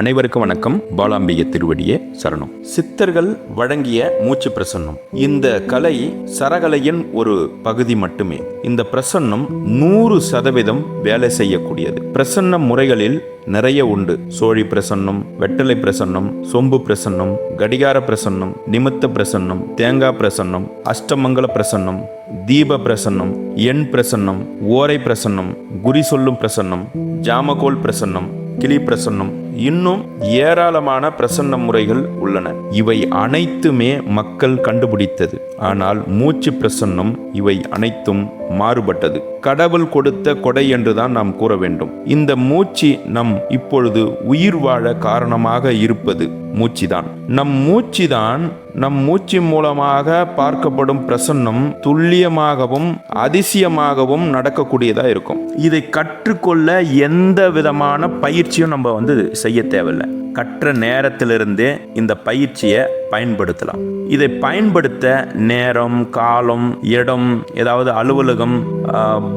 அனைவருக்கும் வணக்கம். பாலாம்பிய திருவடியே சரணம். சித்தர்கள் வழங்கிய மூச்சு பிரசன்னம். இந்த கலை சரகலையின் ஒரு பகுதி மட்டுமே. இந்த பிரசன்னம் நூறு சதவீதம் வேலை செய்யக்கூடியது. பிரசன்ன முறைகளில் நிறைய உண்டு. சோழி பிரசன்னம் வெட்டலை பிரசன்னம் சொம்பு பிரசன்னம் கடிகார பிரசன்னம் நிமித்த பிரசன்னம் தேங்காய் பிரசன்னம் அஷ்டமங்கல பிரசன்னம் தீப பிரசன்னம் எண் பிரசன்னம் ஓரை பிரசன்னம் குறி சொல்லும் பிரசன்னம் ஜாமகோல் பிரசன்னம் கிளி பிரசன்னம் இன்னும் ஏராளமான பிரசன்ன முறைகள் உள்ளன. இவை அனைத்துமே மக்கள் கண்டுபிடித்தது. ஆனால் மூச்சு பிரசன்னம் இவை அனைத்தும் மாறுபட்டது. கடவுள் கொடுத்த கொடை என்றுதான் நாம் கூற வேண்டும். இந்த மூச்சு நம் இப்பொழுது உயிர் வாழ காரணமாக இருப்பது மூச்சுதான். நம் மூச்சுதான் நம் மூச்சு மூலமாக பார்க்கப்படும் பிரசன்னம் துல்லியமாகவும் அதிசயமாகவும் நடக்கக்கூடியதா இருக்கும். இதை கற்றுக்கொள்ள எந்த விதமான பயிற்சியும் நம்ம வந்து செய்ய தேவையில்லை. கற்ற நேரத்திலிருந்தே இந்த பயிற்சியை பயன்படுத்தலாம். இதை பயன்படுத்த நேரம் காலம் இடம் ஏதாவது அலுவலகம்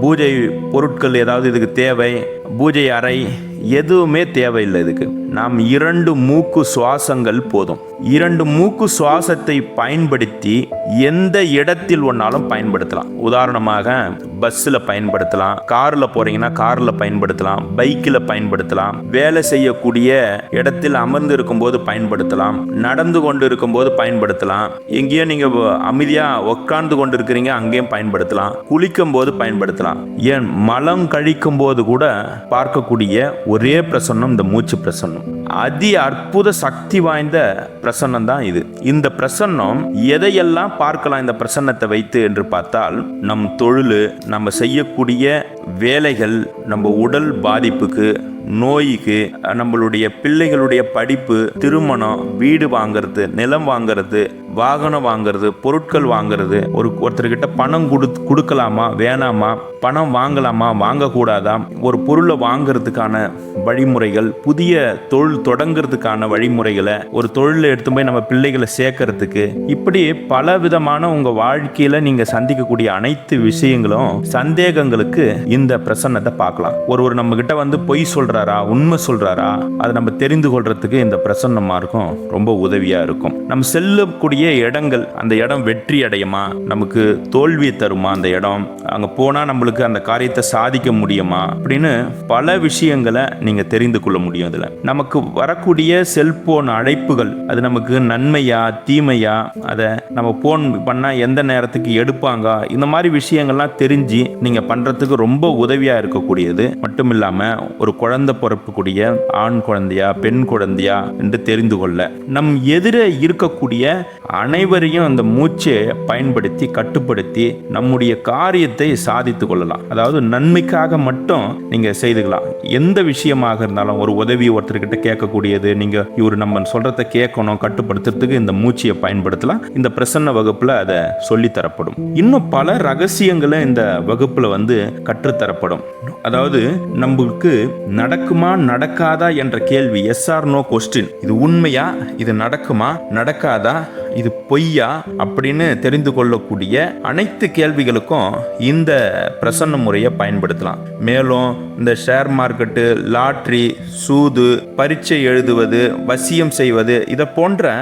பூஜை பொருட்கள் ஏதாவது இதுக்கு தேவை பூஜை அறை எதுவுமே தேவையில்லை இதுக்கு. நாம் இரண்டு மூக்கு சுவாசங்கள் போதும். இரண்டு மூக்கு சுவாசத்தை பயன்படுத்தி எந்த இடத்தில் ஒன்னாலும் பயன்படுத்தலாம். உதாரணமாக பஸ்ஸில் பயன்படுத்தலாம் காரில் போறீங்கன்னா காரில் பயன்படுத்தலாம் பைக்கில் பயன்படுத்தலாம் வேலை செய்யக்கூடிய இடத்தில் அமர்ந்து இருக்கும்போது பயன்படுத்தலாம் நடந்து கொண்டு இருக்கும்போது பயன்படுத்தலாம். எங்கேயோ நீங்க அமைதியா உட்கார்ந்து கொண்டு இருக்கிறீங்க அங்கேயும் பயன்படுத்தலாம். குளிக்கும் போது பயன்படுத்தலாம். ஏன்? மலம் கழிக்கும் போது கூட பார்க்கக்கூடிய ஒரே பிரசன்னம் இந்த மூச்சு பிரசன்னம். அதி அற்புத சக்தி வாய்ந்த பிரசன்னம் தான் இது. இந்த பிரசன்னம் எதையெல்லாம் பார்க்கலாம் இந்த பிரசன்னத்தை வைத்து என்று பார்த்தால் நம் தொழில் நம்ம செய்யக்கூடிய வேலைகள் நம்ம உடல் பாதிப்புக்கு நோய்க்கு நம்மளுடைய பிள்ளைகளுடைய படிப்பு திருமணம் வீடு வாங்குறது நிலம் வாங்குறது வாகனம் வாங்குறது பொருட்கள் வாங்குறது ஒரு ஒருத்தர்கிட்ட பணம் கொடு கொடுக்கலாமா வேணாமா பணம் வாங்கலாமா வாங்கக்கூடாதா ஒரு பொருளை வாங்குறதுக்கான வழிமுறைகள் புதிய தொழில் தொடங்குறதுக்கான வழிமுறைகளை ஒரு தொழிலை எடுத்து போய் நம்ம பிள்ளைகளை சேர்க்கறதுக்கு இப்படி பல விதமான உங்கள் வாழ்க்கையில் நீங்கள் சந்திக்கக்கூடிய அனைத்து விஷயங்களும் சந்தேகங்களுக்கு இந்த பிரசன்னத்தை பார்க்கலாம். ஒருவர் நம்ம கிட்ட வந்து பொய் சொல்கிறாரா உண்மை சொல்கிறாரா அதை நம்ம தெரிந்து கொள்றதுக்கு இந்த பிரசன்னமாக இருக்கும் ரொம்ப உதவியாக இருக்கும். நம்ம செல்லக்கூடிய இடங்கள் அந்த இடம் வெற்றி அடையுமா? நமக்கு தோல்வி தருமா அந்த இடம்? அங்கே போனால் நம்மளுக்கு அந்த காரியத்தை சாதிக்க முடியுமா? அப்படின்னு பல விஷயங்களை நீங்கள் தெரிந்து கொள்ள முடியும் இதில் நமக்கு வரக்கூடிய செல்போன் அழைப்புகள் அது நமக்கு நன்மையா தீமையா? அதை நம்ம போன் பண்ணால் எந்த நேரத்துக்கு எடுப்பாங்க? இந்த மாதிரி விஷயங்கள்லாம் தெரிஞ்சு நீங்கள் பண்ணுறதுக்கு ரொம்ப உதவியாக இருக்கக்கூடியது. மட்டும் இல்லாமல் ஒரு குழந்தை பிறப்புக்கூடிய ஆண் குழந்தையா பெண் குழந்தையா என்று தெரிந்து கொள்ள. நம் எதிர இருக்கக்கூடிய அனைவரையும் அந்த மூச்சை பயன்படுத்தி கட்டுப்படுத்தி நம்முடைய காரியத்தை சாதித்து கொள்ளலாம். அதாவது நன்மைக்காக மட்டும் நீங்க செய்துக்கலாம். எந்த விஷயமாக இருந்தாலும் ஒரு உதவி ஒருத்தர்கிட்ட கேட்கக்கூடியது நீங்க இவர் நம்ம சொல்றத கேட்கணும் கட்டுப்படுத்துறதுக்கு இந்த மூச்சையை பயன்படுத்தலாம். இந்த பிரசன்ன வகுப்புல அதை சொல்லி தரப்படும். இன்னும் பல ரகசியங்களை இந்த வகுப்புல வந்து கற்றுத்தரப்படும். அதாவது நம்மளுக்கு நடக்குமா நடக்காதா என்ற கேள்வி எஸ் ஆர் நோ கொஸ்டின் இது உண்மையா? இது நடக்குமா? நடக்காதா? இது பொய்யா அப்படின்னு தெரிந்து கொள்ளக்கூடிய அனைத்து கேள்விகளுக்கும் இந்த பிரசன்ன முறையை பயன்படுத்தலாம். மேலும் இந்த ஷேர் மார்க்கெட்டு லாட்ரி சூது பரீட்சை எழுதுவது வசியம் செய்வது இதை போன்ற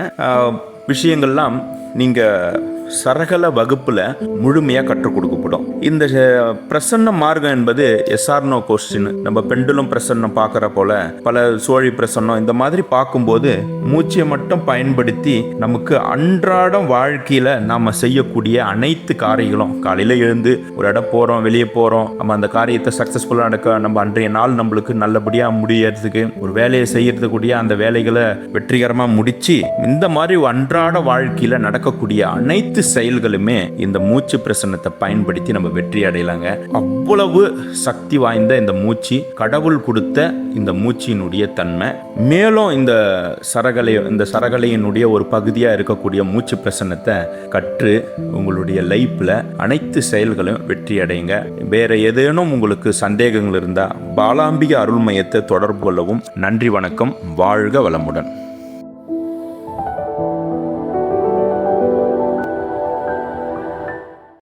விஷயங்கள்லாம் நீங்கள் சரகல வகுப்பில் முழுமையாக கற்றுக் கொடுக்கப்படும். இந்த பிரசன்ன மார்க்கம் என்பது எஸ்ஆர்னோ கொஸ்டின் நம்ம பெண்டுலும் பிரசன்னம் பார்க்குற போல பல சோழி பிரசன்னம் இந்த மாதிரி பார்க்கும்போது மூச்சை மட்டும் பயன்படுத்தி நமக்கு அன்றாடம் வாழ்க்கையில் நாம் செய்யக்கூடிய அனைத்து காரியங்களும் காலையில் எழுந்து ஒரு இடம் போகிறோம் வெளியே போகிறோம் நம்ம அந்த காரியத்தை சக்ஸஸ்ஃபுல்லாக நடக்க நம்ம அன்றைய நாள் நம்மளுக்கு நல்லபடியாக முடியறதுக்கு ஒரு வேலையை செய்யறதுக்கூடிய அந்த வேலைகளை வெற்றிகரமாக முடித்து இந்த மாதிரி அன்றாட வாழ்க்கையில் நடக்கக்கூடிய அனைத்து செயல்களுமே இந்த மூச்சு பிரசன்னத்தை பயன்படுத்தி நம்ம வெற்றி அடையலாங்க. அவ்வளவு சக்தி வாய்ந்த இந்த மூச்சு கடவுள் கொடுத்த இந்த மூச்சினுடைய தன்மை. மேலும் இந்த சரகலை இந்த சரகலையினுடைய ஒரு பகுதியாக இருக்கக்கூடிய மூச்சு பிரசன்னத்தை கற்று உங்களுடைய லைஃப்பில் அனைத்து செயல்களும் வெற்றி அடையுங்க. வேற ஏதேனும் உங்களுக்கு சந்தேகங்கள் இருந்தால் பாலாம்பிக அருள் மையத்தை தொடர்பு கொள்ளவும் நன்றி வணக்கம் வாழ்க வளமுடன்.